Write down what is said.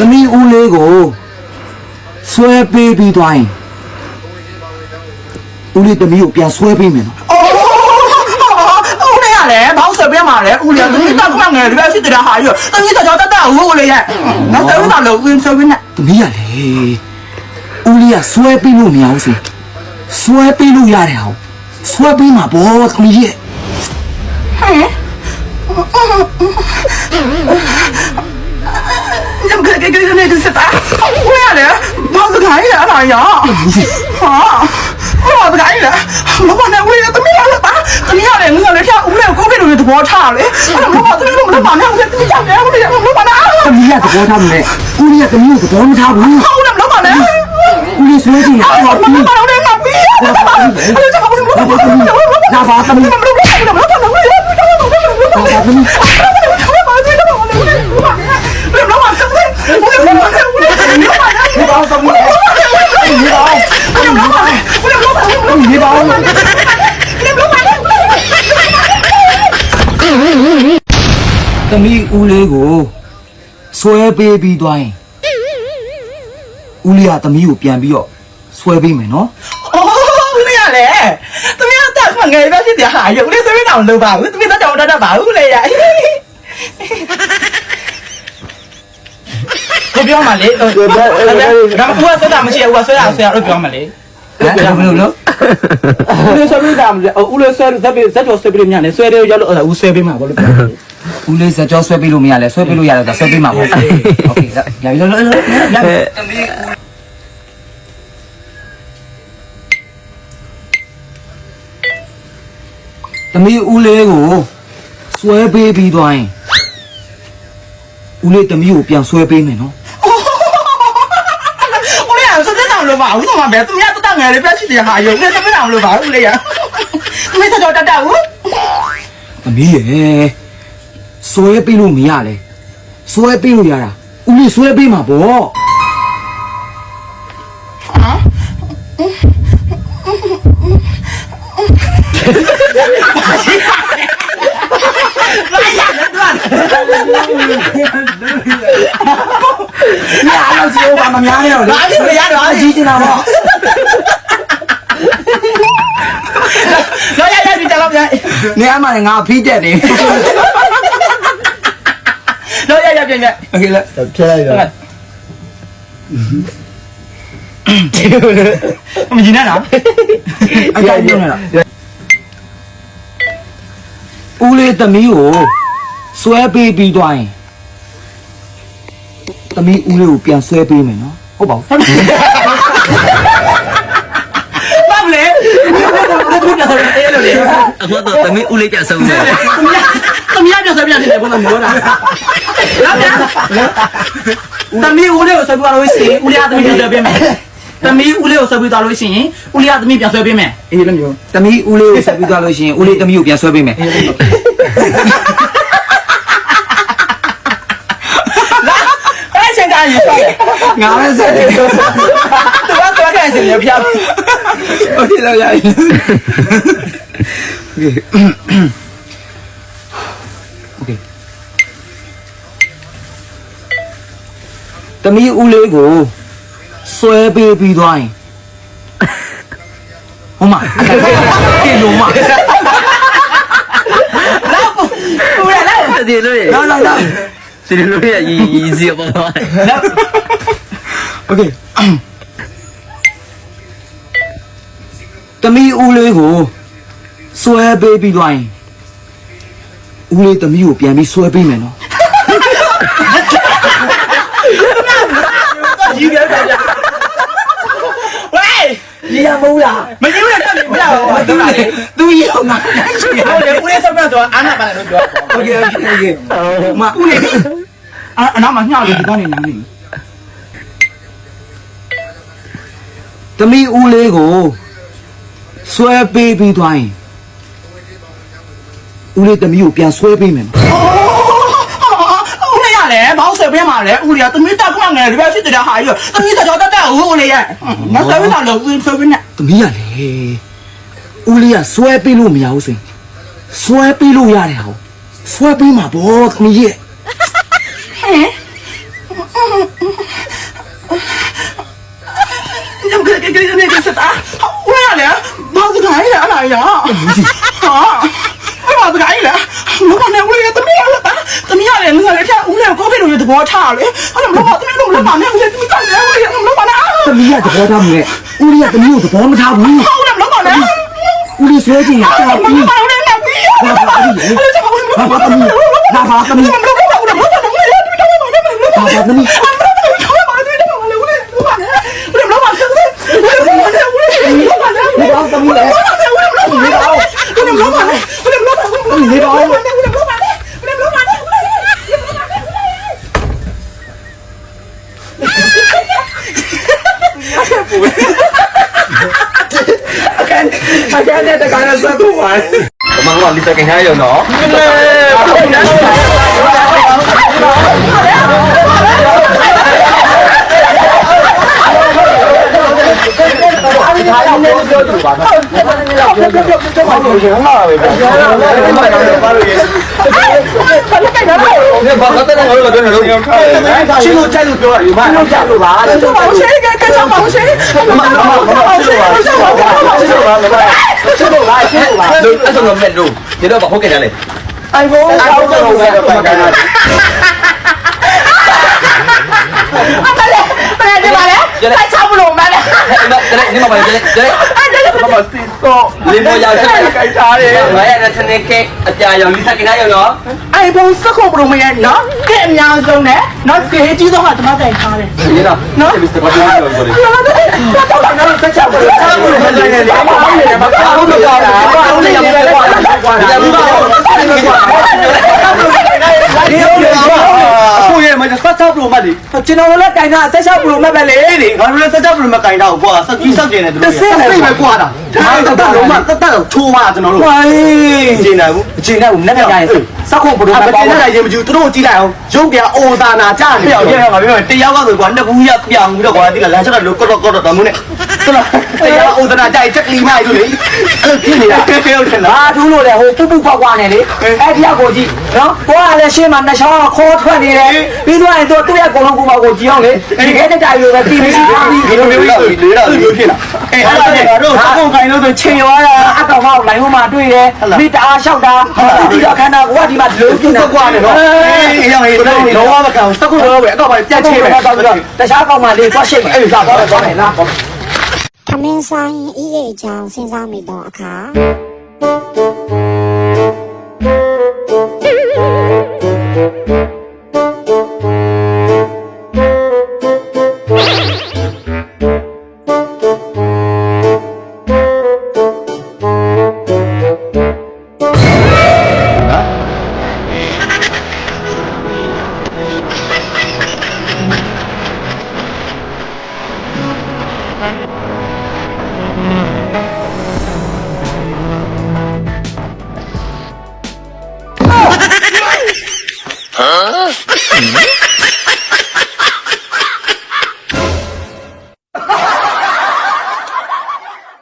သမီးဦးလေးကိုဆွဲပေးပြီးသွားရင်ဦးလေးသမီးကိုပြန်ဆွဲပေးမယ်နော်အိုးလေးရလေဘောင်းဆွဲပေးမှာလေဦးလေးသမီးတက်ခွင့်ငယ်လေးပဲဖြစ်တဲ့ဟာကြီးသမီးတော်တော်တက်တက်ဦးဦးလေးရဲ့နောက်တော့တော့လုံးဦးဆွဲပေးနဲ့သမီးရလေဦးလေးကဆွဲပေးလို့မရဘူးဆိုဆွဲပေးလို့ရတယ်ဟောဆွဲပေးမှာဘောသမီးရဲ့ဟဲ့ ကြောက်ခက်ခက်ခက်နဲ့စစ်တာခွဲရတယ်ဘာစကားလဲအားရဟာဘာစကားလဲမမနဲ့ဝေးရတမီးရလားတမီးရတယ်ငါလည်းဖြာဦးလည်းကိုကိလို့သဘောထားလေအဲ့တော့မမသမီးတို့မမနဲ့ဦးလည်းတမီးရတယ်ဦးလည်းမမနဲ့တမီးရသဘောထားမလဲကိုကြီးကတမီးကိုသဘောမထားဘူးဟုတ်လားမမနဲ့ဦးလည်းဆွဲကြည့်ရအောင်မမနဲ့ငါပြီးအဲ့တော့ဘာလို့မမနဲ့ငါပါတမီးမမနဲ့ငါပါတမီး သမီးဦးလေးကိုဆွဲပေးပြီးသွားရင်ဦးလေးကသမီးကိုပြန်ပြီးတော့ဆွဲပေးမယ်နော်ဦးလေးကလည်းသမီးကတက်မှငယ်ပဲဖြစ်တယ်ဟာရုပ်လေးသမီးတောင်လိုပါဘူးသမီးတော့တောင်တတ်ပါဘူးလေရကိုပြောမှလေဒါကဘူးကဆွဲတာမရှိဘူးကဆွဲတာဆွဲတာတော့ပြောမှလေဟဲ့ဘယ်လိုလုပ်ဦးလေးဆွဲပေးတာမလဲဦးလေးဆွဲဇက်ပေးဇက်တော်ဆွဲပေးမြညာနဲ့ဆွဲတယ်ရောက်လို့ဦးဆွဲပေးမှာဘောလို့ပြော ဦးလေးစကြောဆွဲပေးလို့မရလဲဆွဲပေးလို့ရတယ်ဆိုဆွဲပေးမှာပေါ့โอเคရပြီလို့လို့လို့သမီးသမီးဦးလေးကိုဆွဲပေးပြီးသွားရင်ဦးလေးသမီးကိုပြန်ဆွဲပေးမယ်နော် ဦးလေးကဆွဲတဲ့တောင်လို့ပါဦးဆုံးမပဲသူများတက်ငယ်လေးပြချစ်တယ်ဟာယုံနဲ့ဆွဲတောင်လို့ပါဦးလေးရသူမတော်တတ်တော့ဦး သမီးရေ ဆွဲပေးလို့မရလဲဆွဲပေးလို့ရတာဦးလေးဆွဲပေးမှာပေါ့你အားလုံးစီအောင်ပါမများနဲ့တော့လေဘာဖြစ်လဲရတော့ကြီးချင်တာပေါ့တော့ရရပြီတလောက်ပြနေအမှလည်းငါဖိတက်နေတော့ရရ ပြန်ပြန် โอเคလား ထည့်လိုက်တော့ မကြည့်နဲ့နော် အကြိုက်ပြုံးနေတာဦးလေးသမီးကိုဆွဲပေးပြီးသွားရင်သမီးဦးလေးကိုပြန်ဆွဲပေးမယ်နော်ဟုတ်ပါဘူး ဘာမလဲဘယ်လိုလဲအဲ့လိုလေ အခုတော့သမီးဦးလေးကြဆုံးတယ် သမီးပြောစပြနေတယ်ဘယ်လိုမျိုးလားလာပြန် သမီးဦးလေးကိုဆွဲပြီးသွားလို့ရှိရင်ဦးလေးကသမီးပြန်ဆွဲပေးမယ်သမီးဦးလေးကိုဆွဲပြီးသွားလို့ရှိရင်ဦးလေးကသမီးပြန်ဆွဲပေးမယ်အေးလည်းမျိုးသမီးဦးလေးကိုဆက်ပြီးသွားလို့ရှိရင်ဦးလေးသမီးကိုပြန်ဆွဲပေးမယ်အဲ့ချင်းတားရင်ငါလည်းဆက်တယ်သူကသူကခိုင်းစင်ရပြဟုတ်တယ်လောက်ရရင် သမီးဦးလေးကိုဆွဲပေးပြီးသွားရင်ဟိုမှာတင်လို့မှာ ဦးရလာ ဒီလိုရ လာလာလာ ဒီလိုရရီရီစီပေါ်တော့ โอเคသမီးဦးလေးကိုဆွဲပေးပြီးသွားရင်ဦးလေးသမီးကိုပြန်ပြီးဆွဲပေးမယ်နော် ယူပြပြပြဝေး ရရမဟုတ်လား မယူရတော့ပြပါဦး သူလေသူရောက်ငါရှိရ ဟုတ်တယ်ဦးလေးဆက်ပြတော့အာနာပါလို့ပြော โอเคโอเคโอเคမ ဦးလေးအနာမညှောက်လို့ဒီကနေညာနေ သမီးဦးလေးကိုဆွဲပေးပြီးသွားရင်ဦးလေးသမီးကိုပြန်ဆွဲပေးမယ်နော် ဦးလေးရတယ်ဘောင်းဆွဲ ပြမှာလဲဦးလေးကသမီးတက်ခွငယ်ဒီဘက်ရှိတဲ့ဟာကြီးသမီးတက်ကြောတက်တက်ဦးလေးရဲ့မဆွဲဝဲတာလို့ဆွဲဝဲနဲ့သမီးကလေဦးလေးကဆွဲပေးလို့မရဘူးဆိုရင်ဆွဲပေးလို့ရတယ်ဟောဆွဲပေးမှာဗောသမီးရဲ့ဟဲ့ညမကကကကနေတာဝဲရလဲဘာသာရလဲအလားရ ဘောထားလေအဲ့တော့မလုပ်ပါနဲ့မလုပ်ပါနဲ့မလုပ်ပါနဲ့မလုပ်ပါနဲ့သမီးကသဘောထားမှုနဲ့ဦးလေးကသမီးကိုသဘောမထားဘူးဟုတ်တယ်မလုပ်ပါနဲ့ဦးလေးဆွဲခြင်းကတာပြီးမလုပ်ပါနဲ့မလုပ်ပါနဲ့မလုပ်ပါနဲ့ဘာဘာသမီးဘာဘာသမီးမလုပ်ပါဘူးမလုပ်ပါနဲ့ဘာဘာသမီး你别跑！ ကမန်ကတော့လစ်စကင်ထားရုံတော့ဟုတ်တယ် ဒီခါလေးလည်းပြောကြည့်ပါနော်ဟုတ်တယ်ပြောပြောပြောပါဦးရဟန်းပဲဗျာရဟန်းပဲပါလို့ရေဘာလဲကတော့ဘာကတည်းကငါတို့ကပြောနေလို့ရှင်တို့ကြိုက်လို့ပြောတာယူမရှင်တို့ကြိုက်လို့ပါကျွန်တော်ရှင်ကကကြောင်ပါရှင်မမမမရှင်တို့ပါရှင်တို့ပါရှင်တို့ပါရှင်တို့ပါရှင်တို့ပါလို့အဲ့ဆုံးတော့မဲ့လို့ဒီတော့ဘာဟုတ်ကြတယ်လဲအိုင်ဘိုးအောက်တော့ဘယ်တော့ပါကနာ မမလေးကျဲမမစီစောလေမောရောက်ချက်ခိုင်ထားတယ်ငါရဲ့နဲ့စနေကဲအပြာရောင်လိစာကိနာရောင်ရောအိုင်ဖုန်းစခုပရိုမရဲ့နော်ကဲအများဆုံးနဲ့နော်ကဲကြီးဆုံးဟာတမတိုင်ထားတယ်ဒီနော်နော်မစ္စတာဘာပြောလဲဆိုတော့ဘာတော့လဲနော်ဆက်ချပါဘာလို့လဲဘာလို့လဲဘာလို့လဲဘာလို့လဲဘာလို့လဲဘာလို့လဲဘာလို့လဲဘာလို့လဲ အခုရဲ့မင်း16 Pro Max လေကျွန်တော်တို့လည်းကင်တာ16 Pro Max ပဲလေဒီငါတို့လည်း16 Pro Max ကင်တာကိုကွာဆက်ကြီးဆက်ကျင်နေတယ်တို့ဆက်စိတ်ပဲကွာတာဒါတတ်လုံးမတတ်တော့ထိုးပါကျွန်တော်တို့ဟိုင်းကျင်နိုင်ဘူးကျင်နိုင်ဘူးနက်ကြရင်စက်ခုံဘလို့မကျင်နိုင်တာရေမကျူသူတို့ကြည့်လိုက်အောင်ရုပ်ပြအိုသာနာကြနေပြောင်ပြောင်ငါပြောတရားကဆိုကွာနှစ်ခုရပြောင်ပြီးတော့ကွာဒီကလမ်းချက်ကလောကော့ကော့တော့တမှုနဲ့နဲ့တော်လားတရားအိုသာနာကြိုက်ချက်ကလီမိုက်တို့လေအဲ့ဖြစ်နေတာဟုတ်တယ်လားအာထူးလို့လေဟိုပူပူပေါက်ကွာနေလေအဲ့ဒီရောက်ကိုကြည့်နော်ကိုကလည်းရှေ့မှာနှစ်ချောင်းခေါ်ထွက်နေတယ်ပြီးတော့ရင်သူသူ့ရဲ့ကိုလုံးကူပါကိုကြည့်အောင်လေဒီခဲတဲ့တိုင်လိုပဲပြီးပြီးပြီးပြီးဒီလိုမျိုးလေးလေးတော့ဒီလိုဖြစ်လာအေးအဲ့ဒါနဲ့တို့စကုံခိုင်လို့ဆိုချိန်ရောတာအကောင်မောက်လိုင်းဟိုမှာတွေ့တယ်မိတအားလျှောက်တာဒီတော့ခန္ဓာကိုကဒီမှာဒီလိုပြင်တာကွာနေနော်အေးရောအေးတော့ဝမကောင်စကုံတော့ပဲအတော့ပဲပြတ်ချေပဲတခြားကောင်မှလေးသွားရှိတ်မယ်အဲ့ဒါတော့တော့မယ်လား ထမင်းဆိုင်ဤရဲ့အကြောင်းစဉ်းစားမိသောအခါ